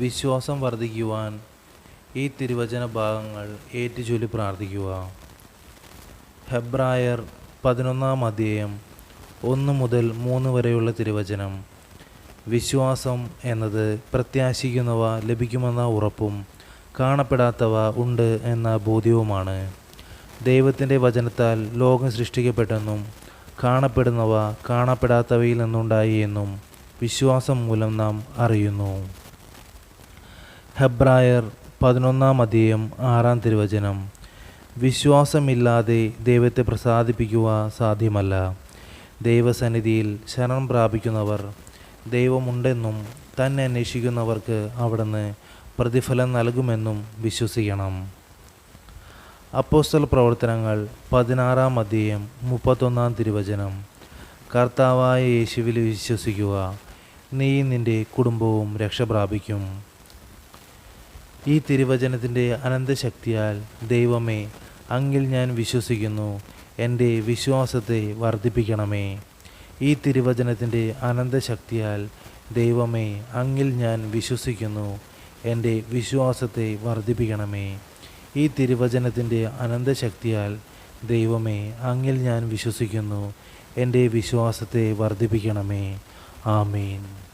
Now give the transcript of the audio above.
വിശ്വാസം വർദ്ധിക്കുവാൻ ഈ തിരുവചന ഭാഗങ്ങൾ ഏറ്റുചൊല്ലി പ്രാർത്ഥിക്കുക. ഹെബ്രായർ പതിനൊന്നാം അധ്യായം ഒന്ന് മുതൽ മൂന്ന് വരെയുള്ള തിരുവചനം. വിശ്വാസം എന്നത് പ്രത്യാശിക്കുന്നവ ലഭിക്കുമെന്ന ഉറപ്പും കാണപ്പെടാത്തവ ഉണ്ട് എന്ന ബോധ്യവുമാണ്. ദൈവത്തിന്റെ വചനത്താൽ ലോകം സൃഷ്ടിക്കപ്പെട്ടെന്നും കാണപ്പെടുന്നവ കാണപ്പെടാത്തവയിൽ നിന്നുണ്ടായി എന്നും വിശ്വാസം മൂലം നാം അറിയുന്നു. ഹെബ്രായർ പതിനൊന്നാം അധ്യയം ആറാം തിരുവചനം. വിശ്വാസമില്ലാതെ ദൈവത്തെ പ്രസാദിപ്പിക്കുക സാധ്യമല്ല. ദൈവസന്നിധിയിൽ ശരണം പ്രാപിക്കുന്നവർ ദൈവമുണ്ടെന്നും തന്നെ അന്വേഷിക്കുന്നവർക്ക് അവിടുന്ന് പ്രതിഫലം നൽകുമെന്നും വിശ്വസിക്കണം. അപ്പോസ്റ്റൽ പ്രവർത്തനങ്ങൾ പതിനാറാം അധ്യയം മുപ്പത്തൊന്നാം തിരുവചനം. കർത്താവായ യേശുവിൽ വിശ്വസിക്കുക നീ നിന്റെ കുടുംബവും രക്ഷ പ്രാപിക്കും. ഈ തിരുവചനത്തിന്റെ അനന്തശക്തിയാൽ ദൈവമേ അങ്ങിൽ ഞാൻ വിശ്വസിക്കുന്നു. എന്റെ വിശ്വാസത്തെ വർദ്ധിപ്പിക്കണമേ. ഈ തിരുവചനത്തിന്റെ അനന്തശക്തിയാൽ ദൈവമേ അങ്ങിൽ ഞാൻ വിശ്വസിക്കുന്നു. എന്റെ വിശ്വാസത്തെ വർദ്ധിപ്പിക്കണമേ. ഈ തിരുവചനത്തിന്റെ അനന്തശക്തിയാൽ ദൈവമേ അങ്ങിൽ ഞാൻ വിശ്വസിക്കുന്നു. എന്റെ വിശ്വാസത്തെ വർദ്ധിപ്പിക്കണമേ. ആമീൻ.